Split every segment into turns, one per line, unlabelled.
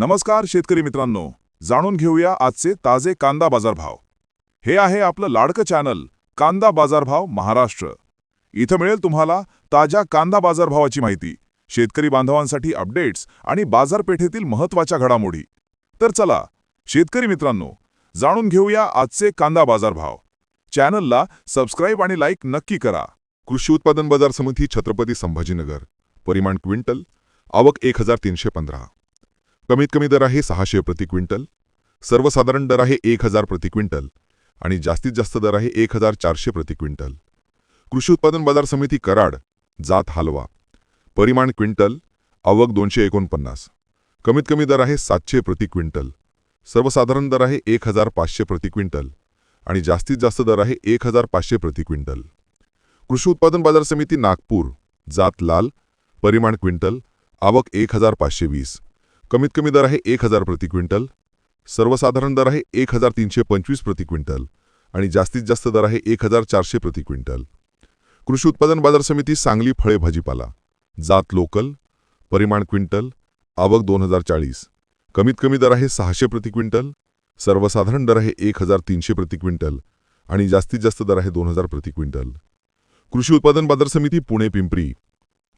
नमस्कार शेतकरी मित्रांनो. जाणून घेऊया आजचे ताजे कांदा बाजारभाव. हे आहे आपलं लाडकं चॅनल कांदा बाजारभाव महाराष्ट्र. इथं मिळेल तुम्हाला ताज्या कांदा बाजारभावाची माहिती शेतकरी बांधवांसाठी अपडेट्स आणि बाजारपेठेतील महत्त्वाच्या घडामोडी. तर चला शेतकरी मित्रांनो जाणून घेऊया आजचे कांदा बाजारभाव. चॅनलला सबस्क्राईब आणि लाईक नक्की करा.
कृषी उत्पादन बाजार समिती छत्रपती संभाजीनगर. परिमाण क्विंटल आवक एक हजार तीनशे पंधरा. कमीत कमी दर आहे सहाशे प्रति क्विंटल. सर्वसाधारण दर आहे एक हजार प्रति क्विंटल आणि जास्तीत जास्त दर आहे एक हजार चारशे प्रति क्विंटल. कृषी उत्पादन बाजार समिती कराड जात हलवा. परिमाण क्विंटल आवक दोनशे एकोणपन्नास. कमीत कमी दर आहे सातशे प्रति क्विंटल. सर्वसाधारण दर आहे एक हजार पाचशे प्रति क्विंटल आणि जास्तीत जास्त दर आहे एक हजार पाचशे प्रति क्विंटल. कृषी उत्पादन बाजार समिती नागपूर जात लाल परिमाण क्विंटल आवक एक हजार पाचशे वीस. कमीत कमी दर आहे एक हजार प्रति क्विंटल. सर्वसाधारण दर आहे एक हजार तीनशे पंचवीस प्रति क्विंटल आणि जास्तीत जास्त दर आहे एक हजार चारशे प्रति क्विंटल. कृषी उत्पादन बाजार समिती सांगली फळे भाजीपाला. जात लोकल. परिमाण क्विंटल. आवक दोन हजार चाळीस. कमीत कमी दर आहे सहाशे प्रति क्विंटल. सर्वसाधारण दर आहे एक हजार तीनशे प्रति क्विंटल आणि जास्तीत जास्त दर आहे दोन हजार प्रति क्विंटल. कृषी उत्पादन बाजार समिती पुणे पिंपरी.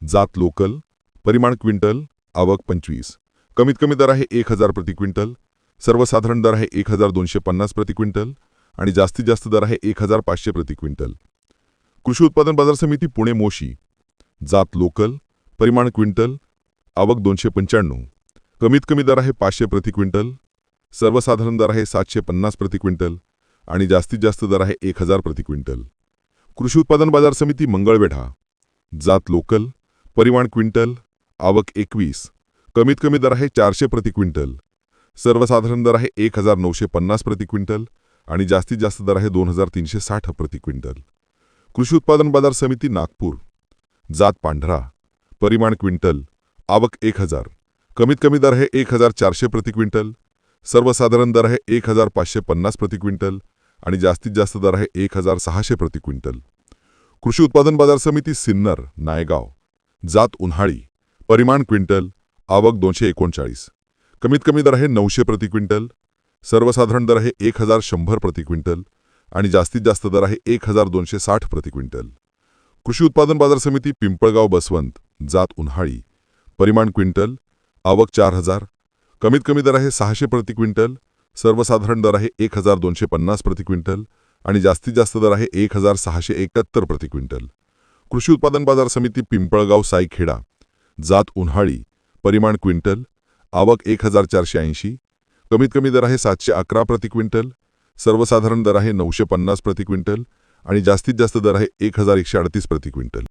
जात लोकल. परिमाण क्विंटल. आवक पंचवीस. कमीत कमी दर आहे एक हजार प्रति क्विंटल. सर्वसाधारण दर आहे एक हजार दोनशे पन्नास प्रति क्विंटल आणि जास्तीत जास्त दर आहे एक हजार पाचशे प्रति क्विंटल. कृषी उत्पादन बाजार समिती पुणे मोशी. जात लोकल परिमाण क्विंटल आवक दोनशे पंच्याण्णव. कमीत कमी दर आहे पाचशे प्रति क्विंटल. सर्वसाधारण दर आहे सातशे पन्नास प्रति क्विंटल आणि जास्तीत जास्त दर आहे एक हजार प्रति क्विंटल. कृषी उत्पादन बाजार समिती मंगळवेढा. जात लोकल परिमाण क्विंटल आवक एकवीस. कमीत कमी दर आहे चारशे प्रति क्विंटल. सर्वसाधारण दर आहे एक हजार नऊशे पन्नास प्रति क्विंटल आणि जास्तीत जास्त दर आहे दोन हजार तीनशे साठ प्रति क्विंटल. कृषी उत्पादन बाजार समिती नागपूर. जात पांढरा. परिमाण क्विंटल. आवक एक हजार. कमीत कमी दर आहे एक हजार चारशे प्रति क्विंटल. सर्वसाधारण दर आहे एक हजार पाचशे पन्नास प्रति क्विंटल आणि जास्तीत जास्त दर आहे एक हजार सहाशे प्रति क्विंटल. कृषी उत्पादन बाजार समिती सिन्नर नायगाव. जात उन्हाळी. परिमाण क्विंटल. आवक दोनशे एकोणचाळीस. कमीत कमी दर आहे नऊशे प्रति क्विंटल. सर्वसाधारण दर आहे एक हजार शंभर प्रति क्विंटल. आणि जास्तीत जास्त दर आहे एक हजार दोनशे साठ प्रति क्विंटल. कृषी उत्पादन बाजार समिती पिंपळगाव बसवंत जात उन्हाळी. परिमाण क्विंटल आवक चार हजार. कमीत कमी दर आहे सहाशे प्रति क्विंटल. सर्वसाधारण दर आहे एक हजार दोनशे पन्नास प्रति क्विंटल. आणि जास्तीत जास्त दर आहे एक हजार सहाशे एकाहत्तर प्रति क्विंटल. कृषी उत्पादन बाजार समिती पिंपळगाव सायखेडा जात उन्हाळी. परिमाण क्विंटल? आवक एक हजार चारशे ऐंशी? कमीत कमी दर आहे सातशे अकरा प्रति क्विंटल? सर्वसाधारण दर आहे नऊशे पन्नास प्रति क्विंटल? आणि जास्तीत जास्त दर आहे एक हजार एकशे अडतीस प्रति क्विंटल?